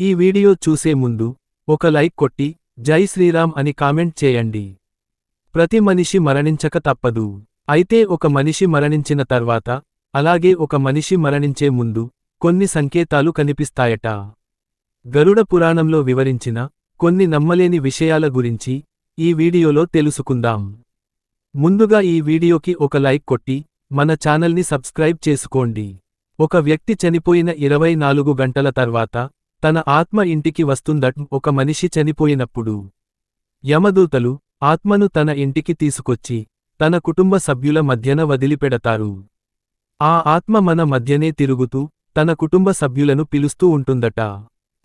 ఈ వీడియో చూసే ముందు ఒక లైక్ కొట్టి జై శ్రీరామ్ అని కామెంట్ చేయండి. ప్రతి మనిషి మరణించక తప్పదు. అయితే ఒక మనిషి మరణించిన తర్వాత అలాగే ఒక మనిషి మరణించే ముందు కొన్ని సంకేతాలు కనిపిస్తాయట. గరుడ పురాణంలో వివరించిన కొన్ని నమ్మలేని విషయాల గురించి ఈ వీడియోలో తెలుసుకుందాం. ముందుగా ఈ వీడియోకి ఒక లైక్ కొట్టి మన ఛానల్ని సబ్స్క్రైబ్ చేసుకోండి. ఒక వ్యక్తి చనిపోయిన ఇరవై నాలుగు గంటల తర్వాత తన ఆత్మ ఇంటికి వస్తుందట్. ఒక మనిషి చనిపోయినప్పుడు యమదూతలు ఆత్మను తన ఇంటికి తీసుకొచ్చి తన కుటుంబ సభ్యుల మధ్యన వదిలిపెడతారు. ఆ ఆత్మ మన మధ్యనే తిరుగుతూ తన కుటుంబ సభ్యులను పిలుస్తూ ఉంటుందట.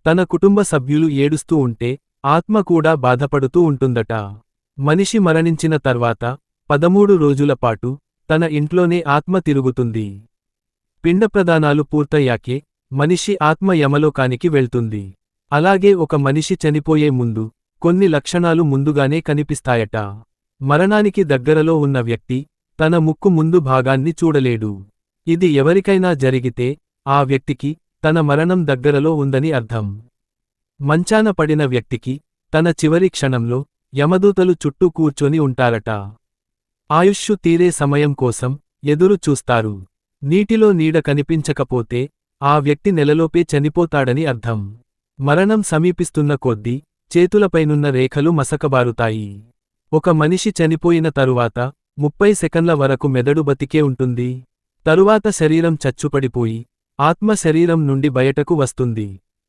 తన కుటుంబ సభ్యులు ఏడుస్తూ ఉంటే ఆత్మ కూడా బాధపడుతూ ఉంటుందట. మనిషి మరణించిన తర్వాత పదమూడు రోజుల పాటు తన ఇంట్లోనే ఆత్మ తిరుగుతుంది. పిండప్రదానాలు పూర్తయ్యాకే మనిషి ఆత్మ యమలోకానికి వెళ్తుంది. అలాగే ఒక మనిషి చనిపోయే ముందు కొన్ని లక్షణాలు ముందుగానే కనిపిస్తాయట. మరణానికి దగ్గరలో ఉన్న వ్యక్తి తన ముక్కు ముందు భాగాన్ని చూడలేడు. ఇది ఎవరికైనా జరిగితే ఆ వ్యక్తికి తన మరణం దగ్గరలో ఉందని అర్థం. మంచాన పడిన వ్యక్తికి తన చివరి క్షణంలో యమదూతలు చుట్టూ కూర్చొని ఉంటారట. ఆయుష్షు తీరే సమయం కోసం ఎదురు చూస్తారు. నీటిలో నీడ కనిపించకపోతే ఆ వ్యక్తి నెలలోపే చనిపోతాడని అర్థం. మరణం సమీపిస్తున్న కొద్దీ చేతులపైనున్న రేఖలు మసకబారుతాయి. ఒక మనిషి చనిపోయిన తరువాత ముప్పై సెకన్ల వరకు మెదడు బతికే ఉంటుంది. తరువాత శరీరం చచ్చుపడిపోయి ఆత్మ శరీరం నుండి బయటకు వస్తుంది.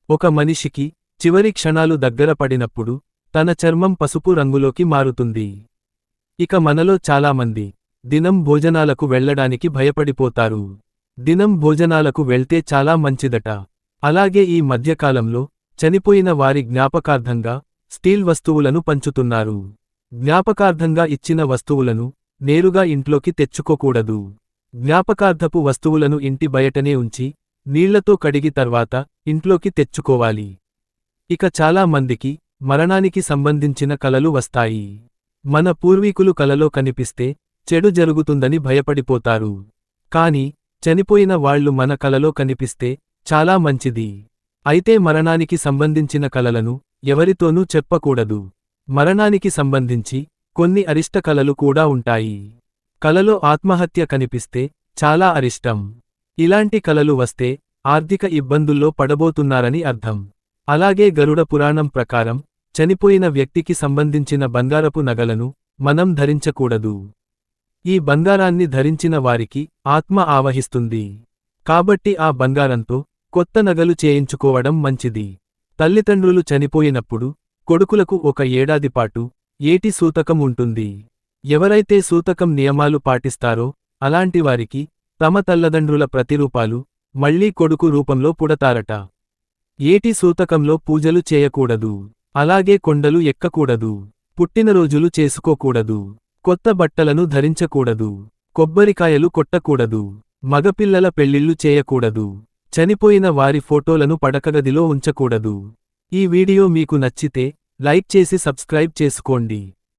ఒక మనిషికి చివరి క్షణాలు దగ్గర పడినప్పుడు తన చర్మం పసుపు రంగులోకి మారుతుంది. ఇక మనలో చాలామంది దినం భోజనాలకు వెళ్ళడానికి భయపడిపోతారు. దినం భోజనాలకు వెళ్తే చాలా మంచిదట. అలాగే ఈ మధ్యకాలంలో చనిపోయిన వారి జ్ఞాపకార్థంగా స్టీల్ వస్తువులను పంచుతున్నారు. జ్ఞాపకార్థంగా ఇచ్చిన వస్తువులను నేరుగా ఇంట్లోకి తెచ్చుకోకూడదు. జ్ఞాపకార్థపు వస్తువులను ఇంటి బయటనే ఉంచి నీళ్ళతో కడిగి తర్వాత ఇంట్లోకి తెచ్చుకోవాలి. ఇక చాలా మందికి మరణానికి సంబంధించిన కలలు వస్తాయి. మన పూర్వీకులు కలలో కనిపిస్తే చెడు జరుగుతుందని భయపడిపోతారు. కాని చనిపోయిన వాళ్ళు మన కలలో కనిపిస్తే చాలా మంచిది. అయితే మరణానికి సంబంధించిన కలలను ఎవరితోనూ చెప్పకూడదు. మరణానికి సంబంధించి కొన్ని అరిష్ట కలలు కూడా ఉంటాయి. కలలో ఆత్మహత్య కనిపిస్తే చాలా అరిష్టం. ఇలాంటి కలలు వస్తే ఆర్థిక ఇబ్బందుల్లో పడబోతున్నారని అర్థం. అలాగే గరుడ పురాణం ప్రకారం చనిపోయిన వ్యక్తికి సంబంధించిన బంగారపు నగలను మనం ధరించకూడదు. ఈ బంగారాన్ని ధరించిన వారికి ఆత్మ ఆవహిస్తుంది. కాబట్టి ఆ బంగారంతో కొత్త నగలు చేయించుకోవడం మంచిది. తల్లిదండ్రులు చనిపోయినప్పుడు కొడుకులకు ఒక ఏడాది పాటు ఏటి సూతకం ఉంటుంది. ఎవరైతే సూతకం నియమాలు పాటిస్తారో అలాంటివారికి తమ తల్లదండ్రుల ప్రతిరూపాలు మళ్ళీ కొడుకు రూపంలో పుడతారట. ఏటి సూతకంలో పూజలు చేయకూడదు. అలాగే కొండలు ఎక్కకూడదు. పుట్టినరోజులు చేసుకోకూడదు. కొత్త బట్టలను ధరించకూడదు. కొబ్బరికాయలు కొట్టకూడదు. మగపిల్లల పెళ్ళిళ్ళు చేయకూడదు. చనిపోయిన వారి ఫోటోలను పడకగదిలో ఉంచకూడదు. ఈ వీడియో మీకు నచ్చితే లైక్ చేసి సబ్స్క్రైబ్ చేసుకోండి.